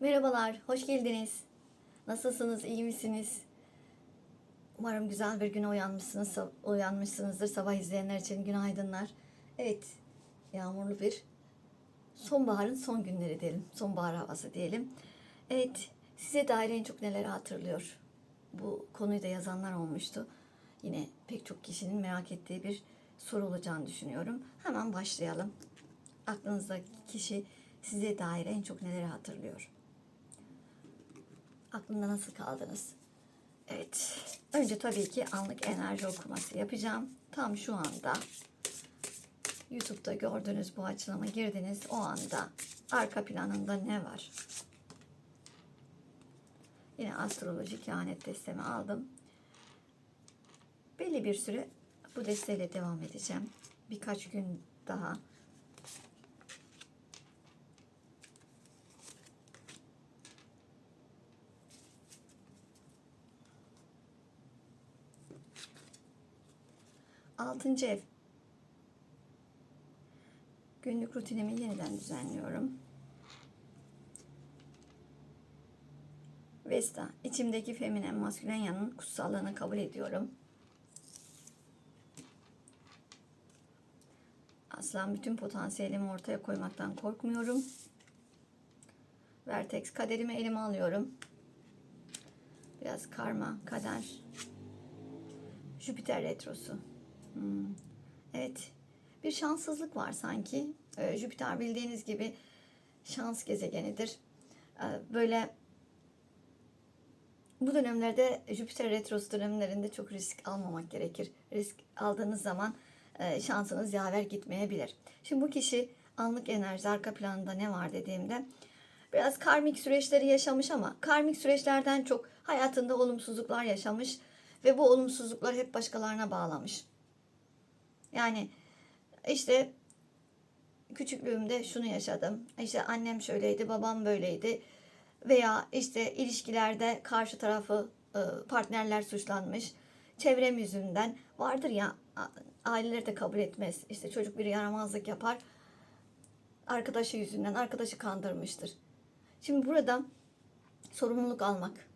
Merhabalar, hoş geldiniz. Nasılsınız, iyi misiniz? Umarım güzel bir güne uyanmışsınız, uyanmışsınızdır. Sabah izleyenler için günaydınlar. Evet, yağmurlu bir sonbaharın son günleri diyelim. Sonbahar havası diyelim. Evet, size dair en çok neleri hatırlıyor? Bu konuyu da yazanlar olmuştu. Yine pek çok kişinin merak ettiği bir soru olacağını düşünüyorum. Hemen başlayalım. Aklınızdaki kişi size dair en çok neleri hatırlıyor? Aklında nasıl kaldınız? Evet. Önce tabii ki anlık enerji okuması yapacağım. Tam şu anda YouTube'da gördüğünüz bu açılıma girdiniz. O anda arka planında ne var? Yine astroloji kehanet destemi aldım. Belli bir süre bu desteğiyle devam edeceğim. Birkaç gün daha Altıncı ev. Günlük rutinimi yeniden düzenliyorum. Vesta. içimdeki feminen maskülen yanın kutsallığını kabul ediyorum. Aslan bütün potansiyelimi ortaya koymaktan korkmuyorum. Vertex kaderimi elime alıyorum. Biraz karma, kader. Jüpiter retrosu. Hmm. Evet. Bir şanssızlık var sanki. Ee, Jüpiter bildiğiniz gibi şans gezegenidir. Ee, böyle bu dönemlerde Jüpiter retrosu dönemlerinde çok risk almamak gerekir. Risk aldığınız zaman e, şansınız yaver gitmeyebilir. Şimdi bu kişi anlık enerji arka planında ne var dediğimde biraz karmik süreçleri yaşamış ama karmik süreçlerden çok hayatında olumsuzluklar yaşamış ve bu olumsuzluklar hep başkalarına bağlamış. Yani işte küçüklüğümde şunu yaşadım. İşte annem şöyleydi, babam böyleydi. Veya işte ilişkilerde karşı tarafı partnerler suçlanmış. Çevrem yüzünden vardır ya aileler de kabul etmez. İşte çocuk bir yaramazlık yapar. Arkadaşı yüzünden arkadaşı kandırmıştır. Şimdi burada sorumluluk almak.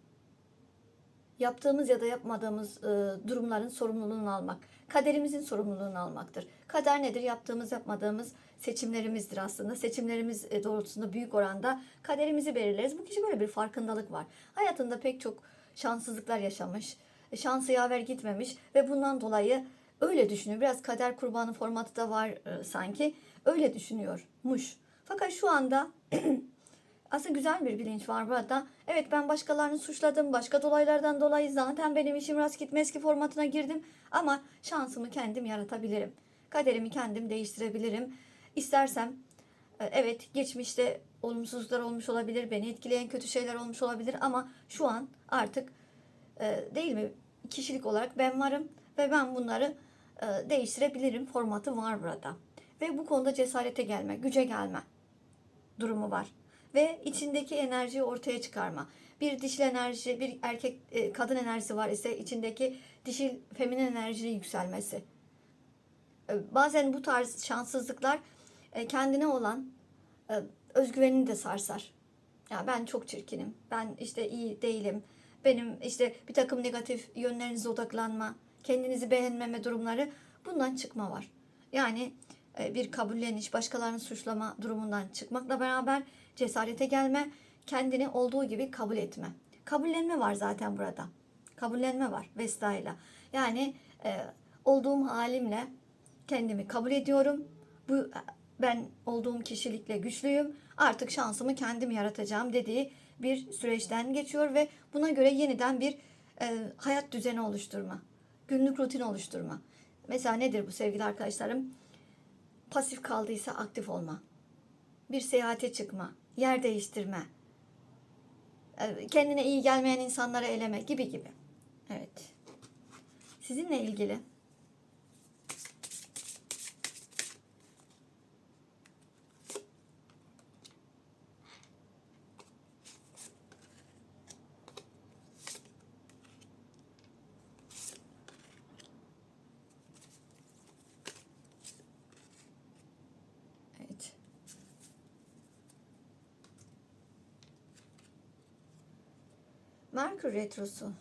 Yaptığımız ya da yapmadığımız e, durumların sorumluluğunu almak. Kaderimizin sorumluluğunu almaktır. Kader nedir? Yaptığımız yapmadığımız seçimlerimizdir aslında. Seçimlerimiz e, doğrultusunda büyük oranda kaderimizi belirleriz. Bu kişi böyle bir farkındalık var. Hayatında pek çok şanssızlıklar yaşamış. E, şansı yaver gitmemiş ve bundan dolayı öyle düşünüyor. Biraz kader kurbanı formatı da var e, sanki. Öyle düşünüyormuş. Fakat şu anda aslında güzel bir bilinç var burada. Evet ben başkalarını suçladım. Başka dolaylardan dolayı zaten benim işim rast gitmez ki formatına girdim. Ama şansımı kendim yaratabilirim. Kaderimi kendim değiştirebilirim. İstersem e, evet geçmişte olumsuzluklar olmuş olabilir. Beni etkileyen kötü şeyler olmuş olabilir. Ama şu an artık e, değil mi kişilik olarak ben varım. Ve ben bunları e, değiştirebilirim formatı var burada. Ve bu konuda cesarete gelme, güce gelme durumu var ve içindeki enerjiyi ortaya çıkarma. Bir dişil enerji, bir erkek e, kadın enerjisi var ise içindeki dişil feminen enerjinin yükselmesi. E, bazen bu tarz şanssızlıklar e, kendine olan özgüvenini de sarsar. Ya ben çok çirkinim. Ben işte iyi değilim. Benim işte bir takım negatif yönlerinize odaklanma, kendinizi beğenmeme durumları bundan çıkma var. Yani bir kabulleniş, başkalarını suçlama durumundan çıkmakla beraber cesarete gelme, kendini olduğu gibi kabul etme. Kabullenme var zaten burada. Kabullenme var Vesta'yla. Yani e, olduğum halimle kendimi kabul ediyorum. Bu ben olduğum kişilikle güçlüyüm. Artık şansımı kendim yaratacağım dediği bir süreçten geçiyor ve buna göre yeniden bir e, hayat düzeni oluşturma. Günlük rutin oluşturma. Mesela nedir bu sevgili arkadaşlarım? Pasif kaldıysa aktif olma. Bir seyahate çıkma, yer değiştirme, e, kendine iyi gelmeyen insanları eleme gibi gibi. Evet. Sizinle ilgili Retrosu.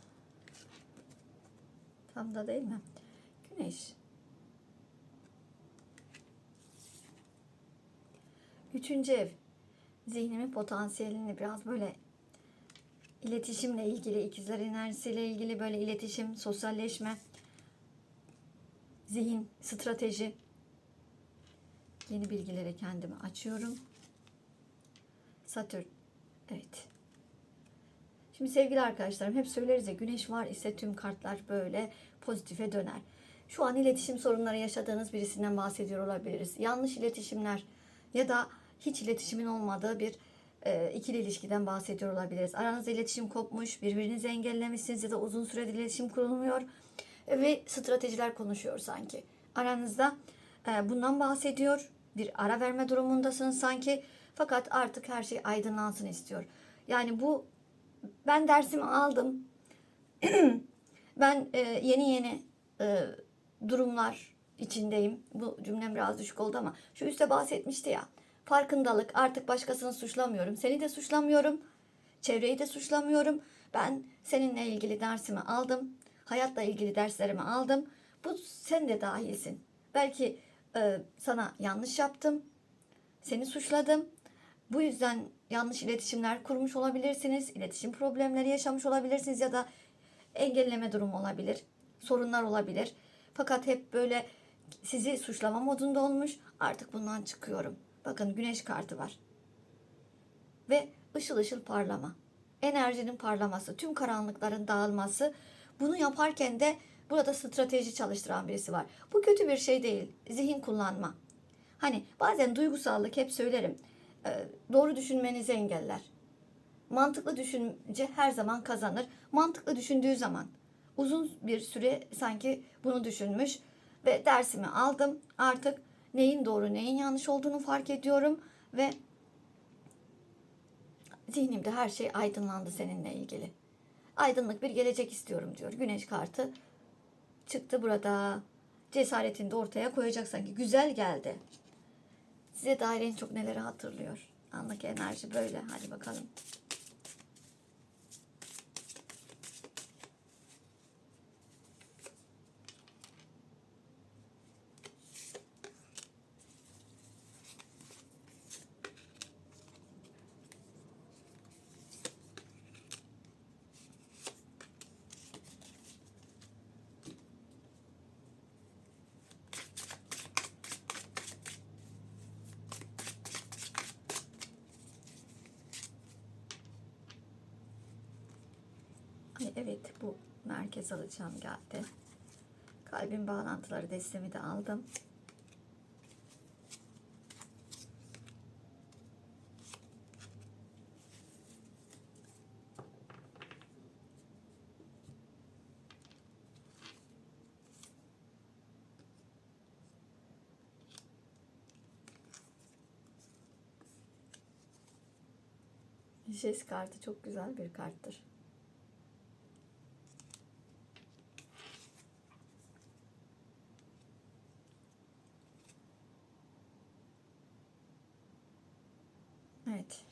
Tam da değil mi? Güneş. Üçüncü ev. Zihnimin potansiyelini biraz böyle iletişimle ilgili, ikizler enerjisiyle ilgili böyle iletişim, sosyalleşme, zihin, strateji. Yeni bilgilere kendimi açıyorum. Satürn. Evet. Şimdi sevgili arkadaşlarım hep söyleriz ya güneş var ise tüm kartlar böyle pozitife döner. Şu an iletişim sorunları yaşadığınız birisinden bahsediyor olabiliriz. Yanlış iletişimler ya da hiç iletişimin olmadığı bir e, ikili ilişkiden bahsediyor olabiliriz. Aranızda iletişim kopmuş, birbirinizi engellemişsiniz ya da uzun süredir iletişim kurulmuyor ve stratejiler konuşuyor sanki. Aranızda e, bundan bahsediyor. Bir ara verme durumundasınız sanki. Fakat artık her şey aydınlansın istiyor. Yani bu ben dersimi aldım. ben e, yeni yeni e, durumlar içindeyim. Bu cümlem biraz düşük oldu ama şu üstte bahsetmişti ya. Farkındalık artık başkasını suçlamıyorum. Seni de suçlamıyorum. Çevreyi de suçlamıyorum. Ben seninle ilgili dersimi aldım. Hayatla ilgili derslerimi aldım. Bu sen de dahilsin. Belki e, sana yanlış yaptım. Seni suçladım. Bu yüzden yanlış iletişimler kurmuş olabilirsiniz. İletişim problemleri yaşamış olabilirsiniz ya da engelleme durumu olabilir. Sorunlar olabilir. Fakat hep böyle sizi suçlama modunda olmuş. Artık bundan çıkıyorum. Bakın güneş kartı var. Ve ışıl ışıl parlama. Enerjinin parlaması, tüm karanlıkların dağılması. Bunu yaparken de burada strateji çalıştıran birisi var. Bu kötü bir şey değil. Zihin kullanma. Hani bazen duygusallık hep söylerim. E, Doğru düşünmenizi engeller. Mantıklı düşünce her zaman kazanır. Mantıklı düşündüğü zaman uzun bir süre sanki bunu düşünmüş ve dersimi aldım. Artık neyin doğru neyin yanlış olduğunu fark ediyorum ve zihnimde her şey aydınlandı seninle ilgili. Aydınlık bir gelecek istiyorum diyor. Güneş kartı çıktı burada. Cesaretini de ortaya koyacak sanki. Güzel geldi. Size dair en çok neleri hatırlıyor? Anlık enerji böyle. Hadi bakalım. Ay evet bu alacağım geldi. Kalbin bağlantıları destemi de aldım. Jest kartı çok güzel bir karttır. Evet.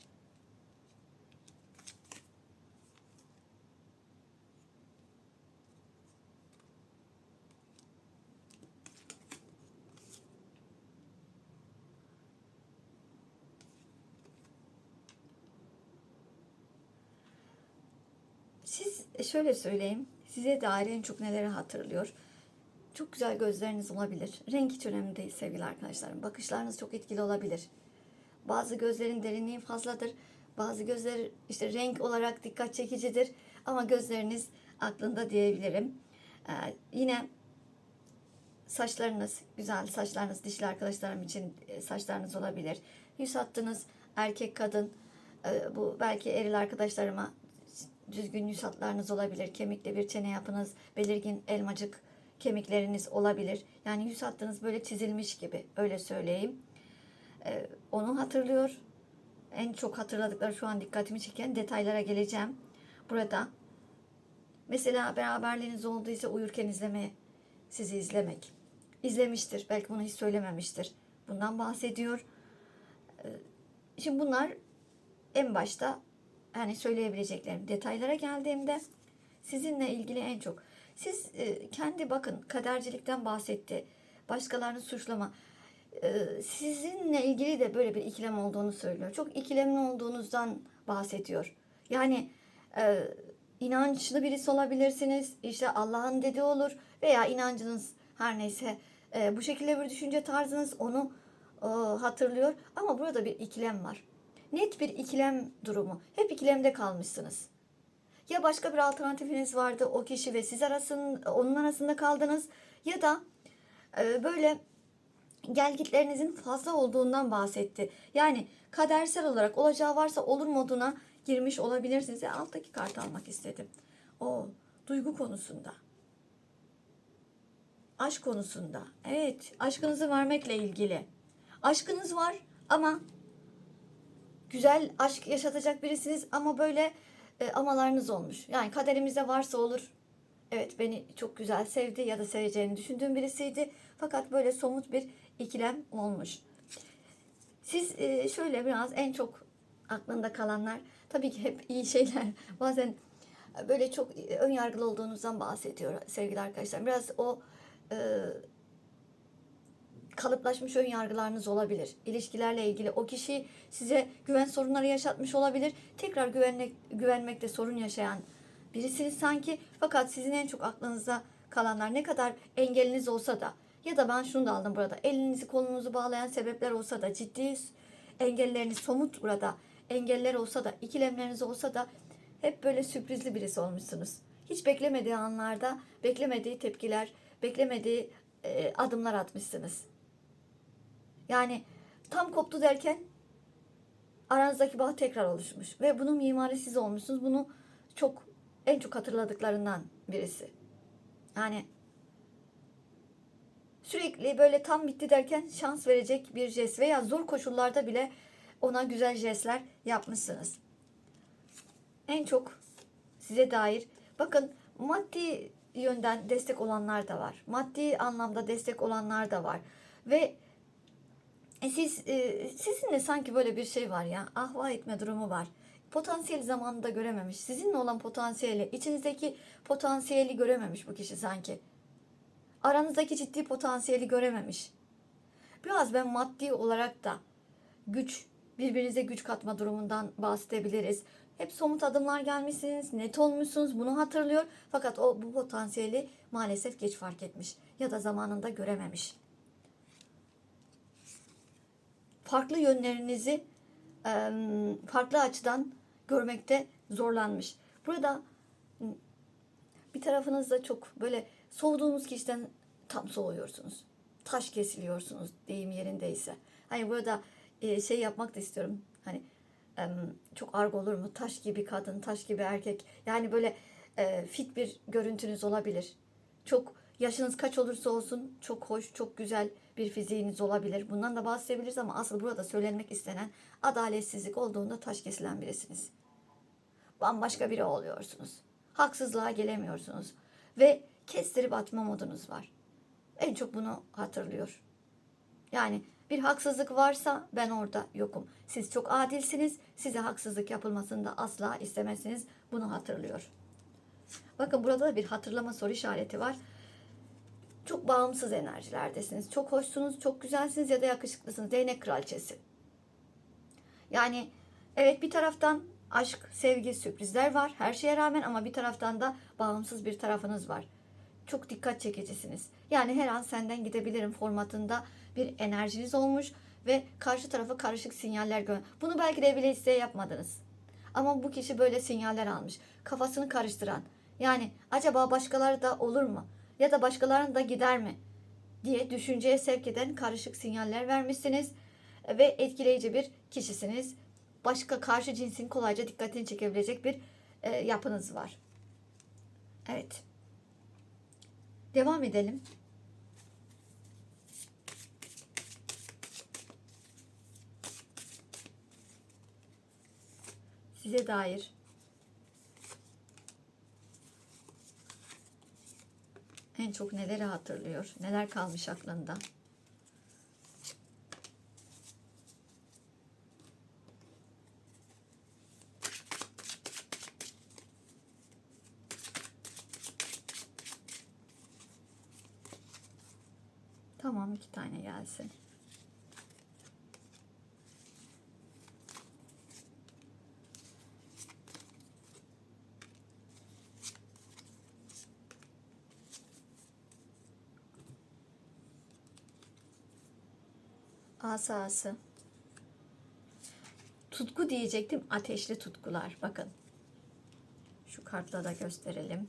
Siz e, şöyle söyleyeyim. Size dair en çok neleri hatırlıyor? Çok güzel gözleriniz olabilir. Renk hiç önemli değil sevgili arkadaşlarım. Bakışlarınız çok etkili olabilir. Bazı gözlerin derinliği fazladır. Bazı gözler işte renk olarak dikkat çekicidir. Ama gözleriniz aklında diyebilirim. Ee, yine saçlarınız, güzel saçlarınız dişli arkadaşlarım için e, saçlarınız olabilir. Yüz hattınız erkek kadın e, bu belki eril arkadaşlarıma düzgün yüz hatlarınız olabilir. Kemikli bir çene yapınız, belirgin elmacık kemikleriniz olabilir. Yani yüz hattınız böyle çizilmiş gibi öyle söyleyeyim. Ee, onu hatırlıyor. En çok hatırladıkları şu an dikkatimi çeken detaylara geleceğim. Burada mesela beraberliğiniz olduysa uyurken izleme, sizi izlemek. İzlemiştir. Belki bunu hiç söylememiştir. Bundan bahsediyor. Ee, Şimdi bunlar en başta yani söyleyebileceklerim. Detaylara geldiğimde sizinle ilgili en çok siz e, kendi bakın kadercilikten bahsetti. Başkalarını suçlama. E, sizinle ilgili de böyle bir ikilem olduğunu söylüyor. Çok ikilemli olduğunuzdan bahsediyor. Yani e, inançlı birisi olabilirsiniz. İşte Allah'ın dediği olur veya inancınız her neyse e, bu şekilde bir düşünce tarzınız onu e, hatırlıyor. Ama burada bir ikilem var. Net bir ikilem durumu. Hep ikilemde kalmışsınız. Ya başka bir alternatifiniz vardı o kişi ve siz arasında, onun arasında kaldınız ya da e, böyle gelgitlerinizin fazla olduğundan bahsetti. Yani kadersel olarak olacağı varsa olur moduna girmiş olabilirsiniz. Ya alttaki kartı almak istedim. O duygu konusunda. Aşk konusunda. Evet, aşkınızı vermekle ilgili. Aşkınız var ama güzel aşk yaşatacak birisiniz ama böyle e, amalarınız olmuş. Yani kaderimizde varsa olur. Evet beni çok güzel sevdi ya da seveceğini düşündüğüm birisiydi. Fakat böyle somut bir ikilem olmuş. Siz e, şöyle biraz en çok aklında kalanlar tabii ki hep iyi şeyler. Bazen böyle çok ön yargılı olduğunuzdan bahsediyor sevgili arkadaşlar. Biraz o e, kalıplaşmış ön yargılarınız olabilir. İlişkilerle ilgili o kişi size güven sorunları yaşatmış olabilir. Tekrar güvenmek, güvenmekte sorun yaşayan birisiniz sanki. Fakat sizin en çok aklınızda kalanlar ne kadar engeliniz olsa da ya da ben şunu da aldım burada. Elinizi kolunuzu bağlayan sebepler olsa da ciddi engelleriniz somut burada engeller olsa da ikilemleriniz olsa da hep böyle sürprizli birisi olmuşsunuz. Hiç beklemediği anlarda beklemediği tepkiler, beklemediği adımlar atmışsınız. Yani tam koptu derken aranızdaki bağ tekrar oluşmuş ve bunun mimarı siz olmuşsunuz. Bunu çok en çok hatırladıklarından birisi. Yani sürekli böyle tam bitti derken şans verecek bir jest veya zor koşullarda bile ona güzel jestler yapmışsınız. En çok size dair bakın maddi yönden destek olanlar da var. Maddi anlamda destek olanlar da var. Ve e, siz e, sizinle sanki böyle bir şey var ya. Ahva etme durumu var. Potansiyel zamanında görememiş. Sizinle olan potansiyeli, içinizdeki potansiyeli görememiş bu kişi sanki. Aranızdaki ciddi potansiyeli görememiş. Biraz ben maddi olarak da güç, birbirinize güç katma durumundan bahsedebiliriz. Hep somut adımlar gelmişsiniz, net olmuşsunuz, bunu hatırlıyor. Fakat o bu potansiyeli maalesef geç fark etmiş ya da zamanında görememiş. Farklı yönlerinizi farklı açıdan görmekte zorlanmış. Burada bir tarafınızda çok böyle soğuduğunuz kişiden tam soğuyorsunuz. Taş kesiliyorsunuz deyim yerindeyse. Hani burada şey yapmak da istiyorum. Hani çok argo olur mu? Taş gibi kadın, taş gibi erkek. Yani böyle fit bir görüntünüz olabilir. Çok yaşınız kaç olursa olsun çok hoş, çok güzel bir fiziğiniz olabilir. Bundan da bahsedebiliriz ama asıl burada söylenmek istenen adaletsizlik olduğunda taş kesilen birisiniz. Bambaşka biri oluyorsunuz. Haksızlığa gelemiyorsunuz. Ve kestirip atma modunuz var. En çok bunu hatırlıyor. Yani bir haksızlık varsa ben orada yokum. Siz çok adilsiniz. Size haksızlık yapılmasını da asla istemezsiniz. Bunu hatırlıyor. Bakın burada da bir hatırlama soru işareti var. Çok bağımsız enerjilerdesiniz. Çok hoşsunuz, çok güzelsiniz ya da yakışıklısınız. Değnek kraliçesi. Yani evet bir taraftan aşk, sevgi, sürprizler var her şeye rağmen ama bir taraftan da bağımsız bir tarafınız var. Çok dikkat çekicisiniz. Yani her an senden gidebilirim formatında bir enerjiniz olmuş ve karşı tarafa karışık sinyaller gö Bunu belki de bile isteye yapmadınız. Ama bu kişi böyle sinyaller almış. Kafasını karıştıran. Yani acaba başkaları da olur mu? Ya da başkalarının da gider mi? diye düşünceye sevk eden karışık sinyaller vermişsiniz ve etkileyici bir kişisiniz. Başka karşı cinsin kolayca dikkatini çekebilecek bir e, yapınız var. Evet. Devam edelim. Size dair en çok neleri hatırlıyor? Neler kalmış aklında? Asası. Tutku diyecektim. Ateşli tutkular. Bakın. Şu kartla da gösterelim.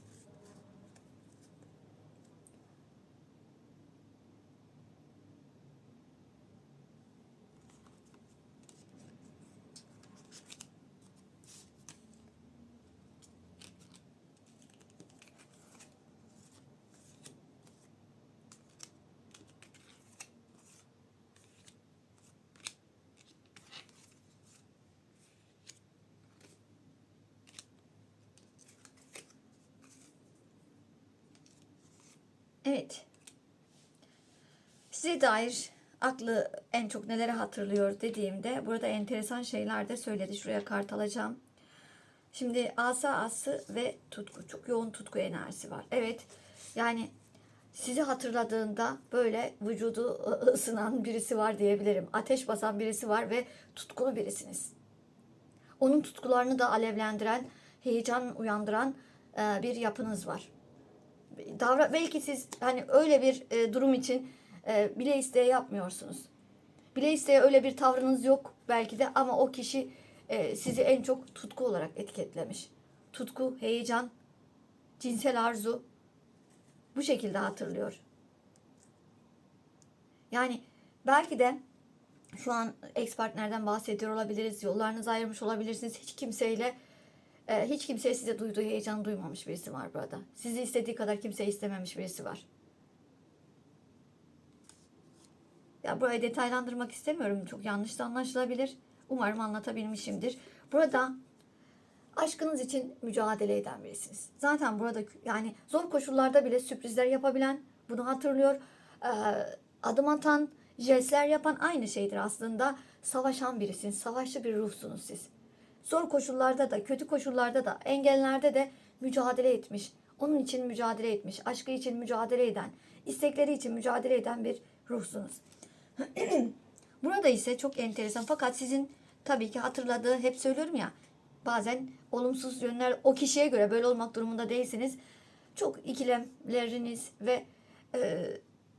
Evet. Size dair aklı en çok neleri hatırlıyor dediğimde burada enteresan şeyler de söyledi. Şuraya kart alacağım. Şimdi asa ası ve tutku. Çok yoğun tutku enerjisi var. Evet. Yani sizi hatırladığında böyle vücudu ısınan birisi var diyebilirim. Ateş basan birisi var ve tutkulu birisiniz. Onun tutkularını da alevlendiren, heyecan uyandıran e, bir yapınız var davra belki siz hani öyle bir e, durum için e, bile isteye yapmıyorsunuz. Bile isteye öyle bir tavrınız yok belki de ama o kişi e, sizi en çok tutku olarak etiketlemiş. Tutku, heyecan, cinsel arzu bu şekilde hatırlıyor. Yani belki de şu an ex partnerden bahsediyor olabiliriz. Yollarınızı ayırmış olabilirsiniz. Hiç kimseyle ee, hiç kimse size duyduğu heyecan duymamış birisi var burada. Sizi istediği kadar kimse istememiş birisi var. Ya burayı detaylandırmak istemiyorum. Çok yanlış da anlaşılabilir. Umarım anlatabilmişimdir. Burada aşkınız için mücadele eden birisiniz. Zaten burada yani zor koşullarda bile sürprizler yapabilen, bunu hatırlıyor. Adım atan, jestler yapan aynı şeydir aslında. Savaşan birisiniz. Savaşçı bir ruhsunuz siz zor koşullarda da, kötü koşullarda da, engellerde de mücadele etmiş. Onun için mücadele etmiş. Aşkı için mücadele eden, istekleri için mücadele eden bir ruhsunuz. Burada ise çok enteresan fakat sizin tabii ki hatırladığı hep söylüyorum ya bazen olumsuz yönler o kişiye göre böyle olmak durumunda değilsiniz. Çok ikilemleriniz ve e,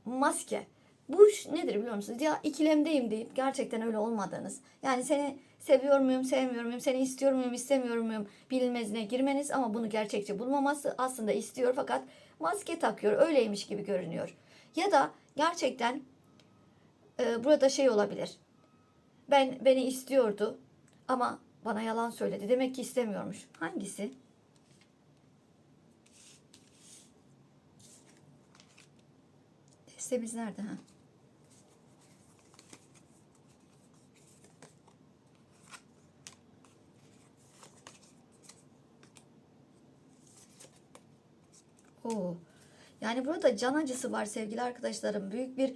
maske. Bu nedir biliyor musunuz? Ya ikilemdeyim deyip gerçekten öyle olmadığınız. Yani seni seviyor muyum, sevmiyor muyum, seni istiyor muyum, istemiyor muyum bilinmezine girmeniz ama bunu gerçekçi bulmaması aslında istiyor fakat maske takıyor, öyleymiş gibi görünüyor. Ya da gerçekten e, burada şey olabilir. Ben beni istiyordu ama bana yalan söyledi. Demek ki istemiyormuş. Hangisi? Destemiz nerede? Ha? Oo. Yani burada can acısı var sevgili arkadaşlarım. Büyük bir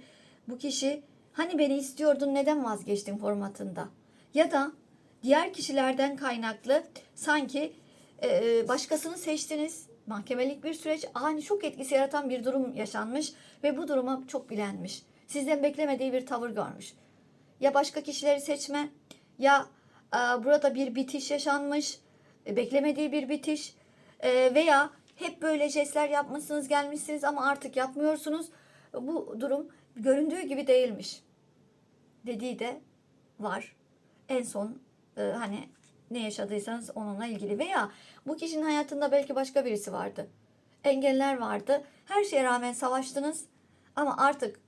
bu kişi hani beni istiyordun neden vazgeçtin formatında. Ya da diğer kişilerden kaynaklı sanki e, başkasını seçtiniz. Mahkemelik bir süreç ani şok etkisi yaratan bir durum yaşanmış ve bu duruma çok bilenmiş. Sizden beklemediği bir tavır görmüş. Ya başka kişileri seçme ya e, burada bir bitiş yaşanmış. E, beklemediği bir bitiş e, veya hep böyle jestler yapmışsınız, gelmişsiniz ama artık yapmıyorsunuz. Bu durum göründüğü gibi değilmiş. Dediği de var. En son e, hani ne yaşadıysanız onunla ilgili veya bu kişinin hayatında belki başka birisi vardı. Engeller vardı. Her şeye rağmen savaştınız ama artık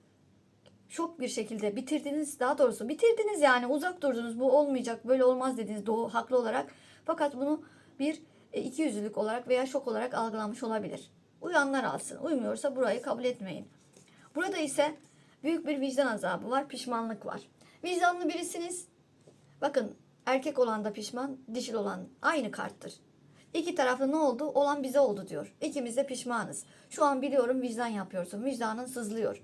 şok bir şekilde bitirdiniz. Daha doğrusu bitirdiniz yani uzak durdunuz. Bu olmayacak, böyle olmaz dediniz doğu haklı olarak. Fakat bunu bir e, iki yüzlülük olarak veya şok olarak algılanmış olabilir. Uyanlar alsın. Uymuyorsa burayı kabul etmeyin. Burada ise büyük bir vicdan azabı var, pişmanlık var. Vicdanlı birisiniz. Bakın erkek olan da pişman, dişil olan aynı karttır. İki taraflı ne oldu? Olan bize oldu diyor. İkimiz de pişmanız. Şu an biliyorum vicdan yapıyorsun. Vicdanın sızlıyor.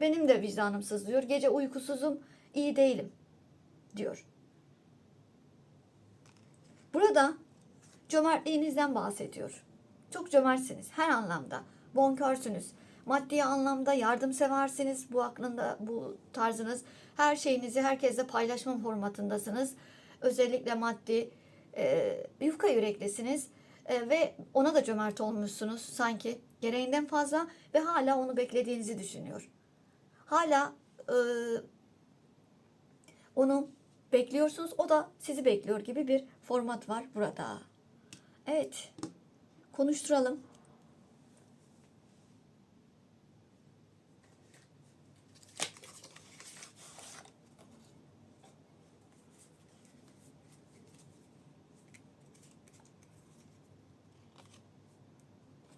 Benim de vicdanım sızlıyor. Gece uykusuzum, iyi değilim diyor. Burada cömertliğinizden bahsediyor. Çok cömertsiniz her anlamda. Bonkörsünüz. Maddi anlamda yardımseversiniz. Bu aklında bu tarzınız. Her şeyinizi herkesle paylaşma formatındasınız. Özellikle maddi e, yufka yüreklisiniz. E, ve ona da cömert olmuşsunuz sanki gereğinden fazla ve hala onu beklediğinizi düşünüyor. Hala e, onu bekliyorsunuz. O da sizi bekliyor gibi bir format var burada. Evet. Konuşturalım.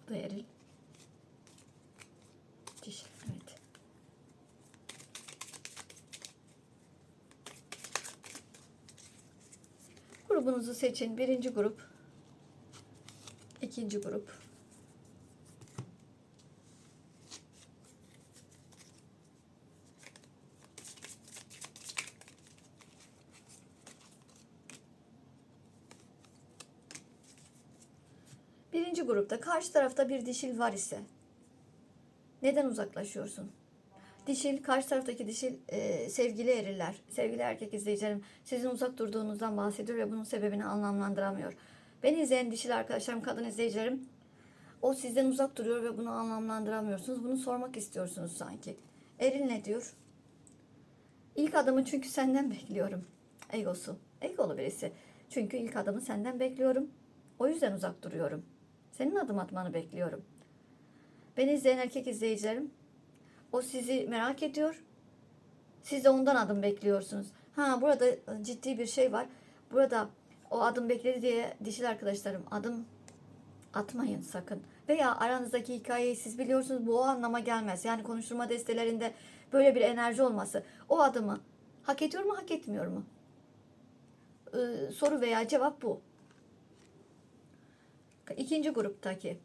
Bu da eril. Dişi. Evet. Grubunuzu seçin. Birinci grup. ikinci grup. Birinci grupta karşı tarafta bir dişil var ise neden uzaklaşıyorsun? Dişil, karşı taraftaki dişil e, sevgili eriller, sevgili erkek izleyicilerim sizin uzak durduğunuzdan bahsediyor ve bunun sebebini anlamlandıramıyor. Beni izleyen dişil arkadaşlarım, kadın izleyicilerim o sizden uzak duruyor ve bunu anlamlandıramıyorsunuz. Bunu sormak istiyorsunuz sanki. Eril ne diyor? İlk adımı çünkü senden bekliyorum. Egosu. Egolu birisi. Çünkü ilk adımı senden bekliyorum. O yüzden uzak duruyorum. Senin adım atmanı bekliyorum. Beni izleyen erkek izleyicilerim, o sizi merak ediyor. Siz de ondan adım bekliyorsunuz. Ha burada ciddi bir şey var. Burada o adım bekledi diye dişil arkadaşlarım adım atmayın sakın. Veya aranızdaki hikayeyi siz biliyorsunuz bu o anlama gelmez. Yani konuşturma destelerinde böyle bir enerji olması. O adımı hak ediyor mu hak etmiyor mu? Ee, soru veya cevap bu. İkinci gruptaki.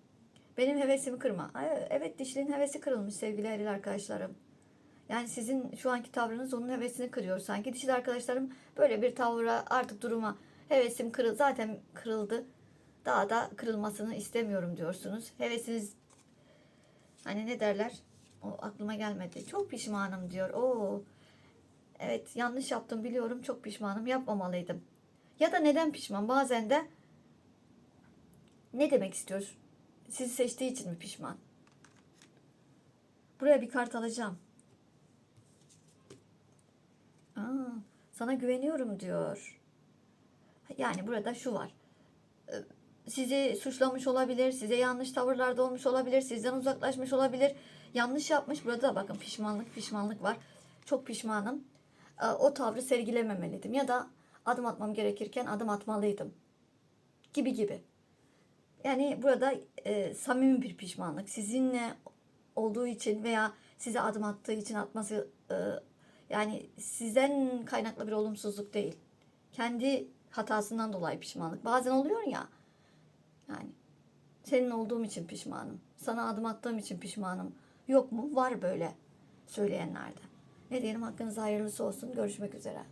Benim hevesimi kırma. Evet dişinin hevesi kırılmış sevgili eril arkadaşlarım. Yani sizin şu anki tavrınız onun hevesini kırıyor sanki. Dişil arkadaşlarım böyle bir tavra artık duruma hevesim kırıl zaten kırıldı. Daha da kırılmasını istemiyorum diyorsunuz. Hevesiniz hani ne derler? O aklıma gelmedi. Çok pişmanım diyor. Oo. Evet yanlış yaptım biliyorum. Çok pişmanım. Yapmamalıydım. Ya da neden pişman? Bazen de ne demek istiyor? Sizi seçtiği için mi pişman? Buraya bir kart alacağım. Aa, sana güveniyorum diyor. Yani burada şu var. Ee, Sizi suçlamış olabilir, size yanlış tavırlarda olmuş olabilir, sizden uzaklaşmış olabilir. Yanlış yapmış. Burada bakın pişmanlık, pişmanlık var. Çok pişmanım. Ee, O tavrı sergilememeliydim. Ya da adım atmam gerekirken adım atmalıydım. Gibi gibi. Yani burada e, samimi bir pişmanlık. Sizinle olduğu için veya size adım attığı için atması e, yani sizden kaynaklı bir olumsuzluk değil. Kendi hatasından dolayı pişmanlık. Bazen oluyor ya. Yani senin olduğum için pişmanım. Sana adım attığım için pişmanım. Yok mu? Var böyle söyleyenlerde. Ne diyelim hakkınız hayırlısı olsun. Görüşmek üzere.